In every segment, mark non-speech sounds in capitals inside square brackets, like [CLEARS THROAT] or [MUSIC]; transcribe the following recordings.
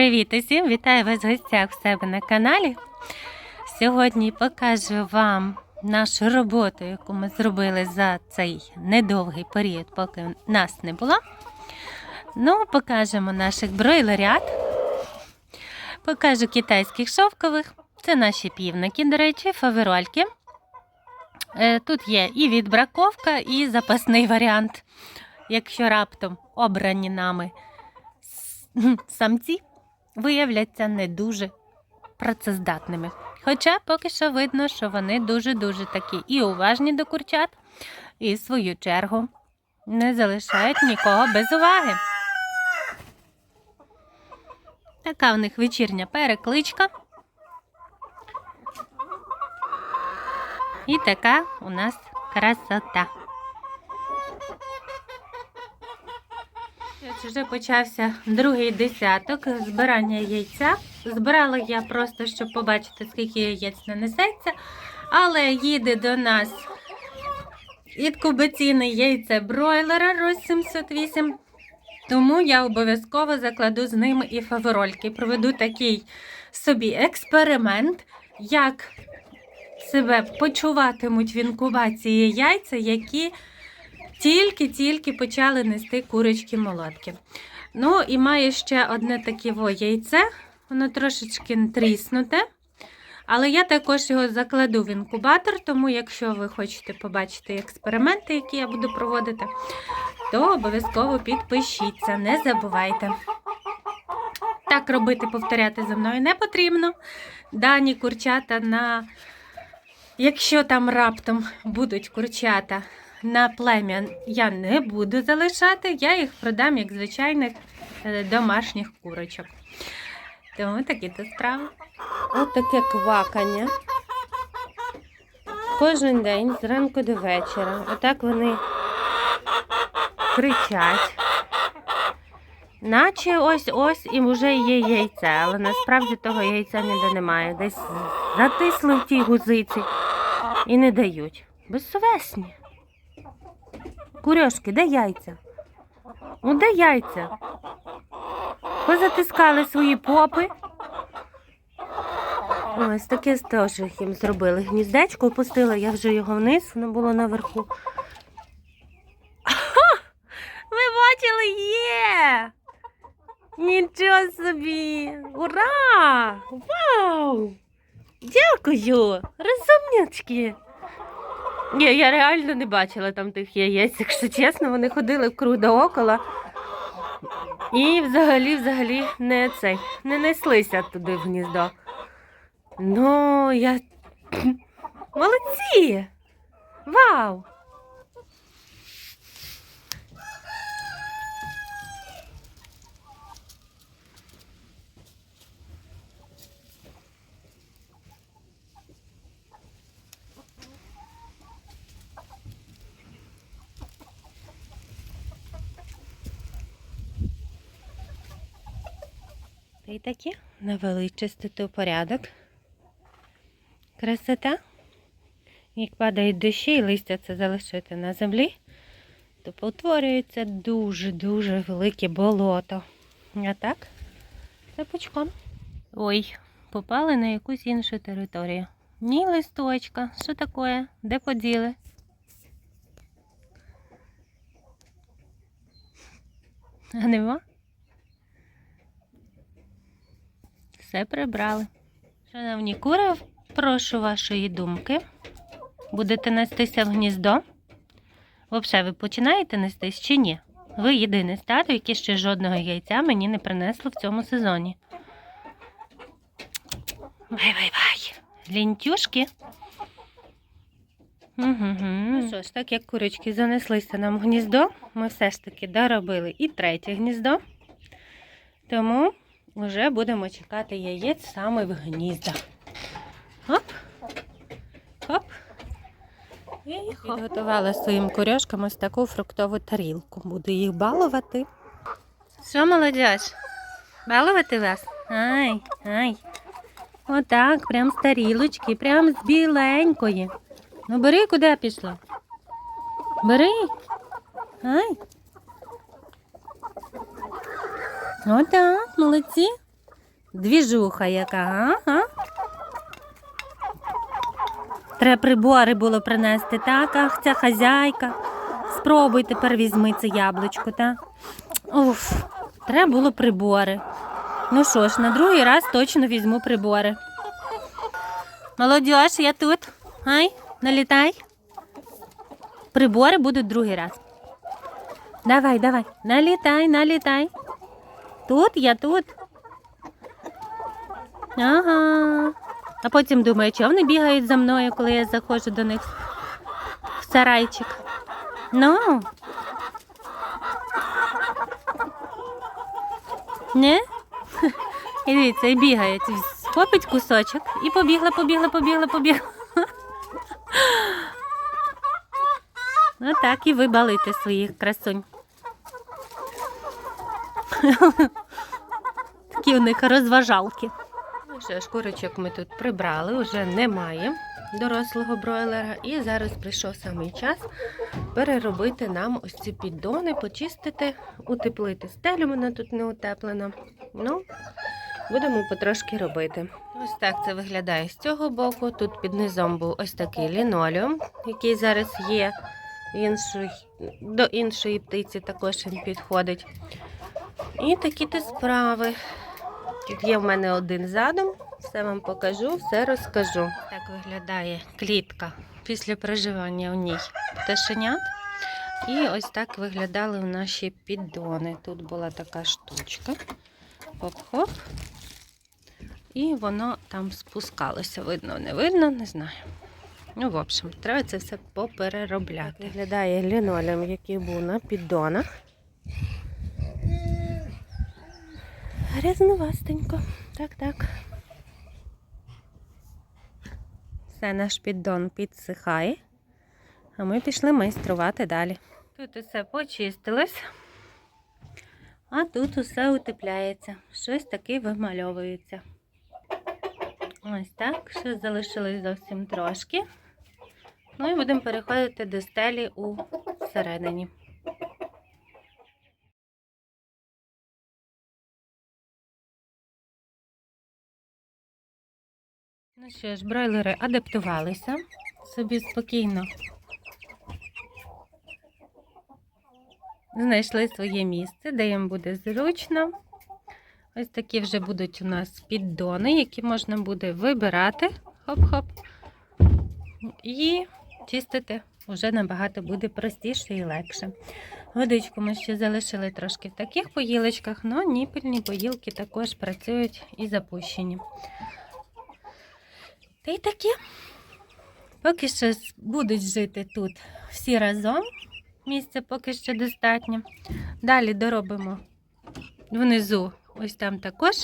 Привіт усім! Вітаю вас в гостях в себе на каналі. Сьогодні покажу вам нашу роботу, яку ми зробили за цей недовгий період, поки нас не було. Ну, покажемо наших бройлерят. Покажу китайських шовкових. Це наші півники, до речі, фаверольки. Е, Тут є і відбраковка, і запасний варіант, якщо раптом обрані нами [LAUGHS] самці виявляться не дуже працездатними. Хоча поки що видно, що вони дуже-дуже такі і уважні до курчат, і в свою чергу не залишають нікого без уваги. Така в них вечірня перекличка. І така у нас красота. Вже почався другий десяток збирання яйця. Збирала я просто, щоб побачити, скільки яєць нанесеться. Але їде до нас інкубаційне яйце бройлера Рось 708. Тому я обов'язково закладу з ними і фаверольки. Проведу такий собі експеримент, як себе почуватимуть в інкубації яйця, які тільки-тільки почали нести курочки молотки. Ну і має ще одне таке яйце, воно трошечки тріснуте. Але я також його закладу в інкубатор, тому якщо ви хочете побачити експерименти, які я буду проводити, то обов'язково підпишіться, не забувайте. Так робити, повторяти за мною не потрібно. Дані курчата на, якщо там раптом будуть курчата на плем'я я не буду залишати, я їх продам як звичайних е, домашніх курочок. Тому такі то справи. От таке квакання. Кожен день зранку до вечора. Отак вони кричать. Наче ось ось і вже є яйце, але насправді того яйця ніде немає. Десь затисли в тій гузиці і не дають. Безсовесні. Курьошки, де яйця? Ну, де яйця? Позатискали свої попи. Ось таке теж їм зробили. Гніздечко опустила, я вже його вниз, воно було наверху. Ви бачили, є! Нічого собі! Ура! Вау! Дякую! Розумнячки! Ні, я реально не бачила там тих яєць, якщо чесно, вони ходили в круг да. І взагалі, взагалі не цей, не неслися туди в гніздо. Ну, я. [CLEARS THROAT] Молодці! Вау! Й такі навели чистоту порядок. Красота. Як падають дощі і листя це залишити на землі, то утворюється дуже-дуже велике болото. А так, це пучком. Ой, попали на якусь іншу територію. Ні листочка. Що таке? Де поділи? А нема? Все прибрали. Шановні кури, прошу вашої думки. Будете нестися в гніздо? Взагалі, ви починаєте нестись чи ні? Ви єдине стадо, яке ще жодного яйця мені не принесло в цьому сезоні. Вай-вай-вай. Лінтюшки. Угу. Ну що ж, так як курочки занеслися нам в гніздо, ми все ж таки доробили і третє гніздо. Тому вже будемо чекати яєць саме в гніздах. Хоп, хоп. І підготувала своїм куряшкам ось таку фруктову тарілку. Буду їх балувати. Що, молодіж? Балувати вас? Ай, ай. Отак, прям з тарілочки, прям з біленької. Ну бери, куди пішла? Бери. Ай. Отак, молодці. Двіжуха яка, а? а? Треба прибори було принести, так? Ах, ця хазяйка. Спробуй тепер візьми це яблучко, так? Уф, треба було прибори. Ну що ж, на другий раз точно візьму прибори. Молодіж, я тут. Ай, налітай. Прибори будуть другий раз. Давай, давай, налітай, налітай. Тут, я тут. Ага. А потім думаю, чого вони бігають за мною, коли я заходжу до них в сарайчик. Ну. Не? [LAUGHS] І дивіться, і бігають. Схопить кусочок і побігла, побігла, побігла, побігла. [LAUGHS] Отак і ви балите своїх красунь. [LAUGHS] Такі у них розважалки. Ну що ми тут прибрали, вже немає дорослого бройлера. І зараз прийшов самий час переробити нам ось ці піддони, почистити, утеплити стелю, вона тут не утеплена. Ну, будемо потрошки робити. Ось так це виглядає з цього боку. Тут під низом був ось такий лінолеум, який зараз є. Інший, до іншої птиці також він підходить. І такі то справи. Тут є в мене один задум, все вам покажу, все розкажу. Так виглядає клітка після проживання в ній пташенят. І ось так виглядали наші піддони. Тут була така штучка. Хоп-хоп. І воно там спускалося. Видно, не видно, не знаю. Ну, в общем, треба це все попереробляти. Виглядає лінолеум, який був на піддонах. Грязновастенько. Так, так. Все, наш піддон підсихає. А ми пішли майструвати далі. Тут усе почистилось, а тут усе утепляється. Щось таке вимальовується. Ось так. Ще залишилось зовсім трошки. Ну і будемо переходити до стелі у середині. Ну що ж, бройлери адаптувалися собі спокійно. Знайшли своє місце, де їм буде зручно. Ось такі вже будуть у нас піддони, які можна буде вибирати. Хоп-хоп. І чистити вже набагато буде простіше і легше. Водичку ми ще залишили трошки в таких поїлочках, але ніпельні поїлки також працюють і запущені. Й таке. Поки що будуть жити тут всі разом. Місця поки що достатньо. Далі доробимо внизу, ось там також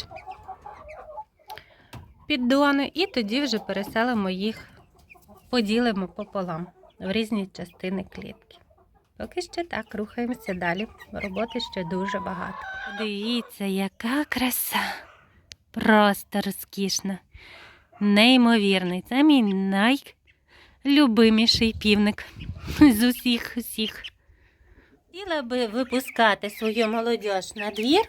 піддони, і тоді вже переселимо їх, поділимо пополам в різні частини клітки. Поки що так, рухаємося далі. Роботи ще дуже багато. Дивіться, яка краса! Просто розкішна. Неймовірний. Це мій найлюбиміший півник з усіх усіх. Хотіла би випускати свою молодіж на двір,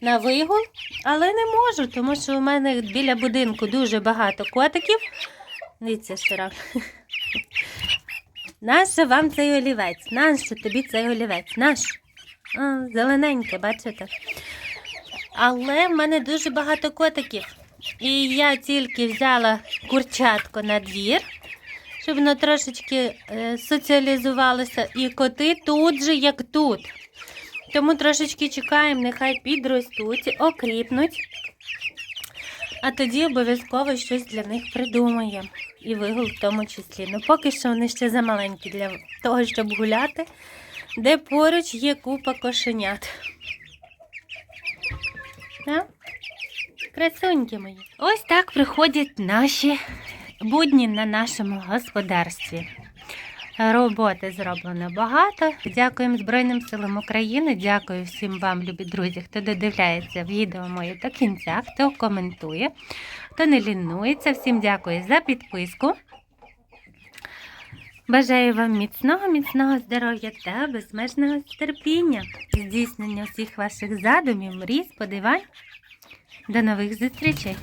на вигул, але не можу, тому що у мене біля будинку дуже багато котиків. Дивіться, Шира. Нащо вам цей олівець? Нащо тобі цей олівець? Наш? Зелененьке, бачите? Але в мене дуже багато котиків. І я тільки взяла курчатко на двір, щоб воно трошечки е, соціалізувалося. І коти тут же, як тут. Тому трошечки чекаємо, нехай підростуть, окріпнуть. А тоді обов'язково щось для них придумаємо. І вигул в тому числі. Ну, поки що вони ще замаленькі для того, щоб гуляти, де поруч є купа кошенят. Так? Красуньки мої. Ось так приходять наші будні на нашому господарстві. Роботи зроблено багато. Дякуємо Збройним силам України. Дякую всім вам, любі друзі, хто додивляється відео моє до кінця, хто коментує, хто не лінується. Всім дякую за підписку. Бажаю вам міцного, міцного здоров'я та безмежного терпіння, здійснення всіх ваших задумів, мрій, сподівань. До нових зустрічей!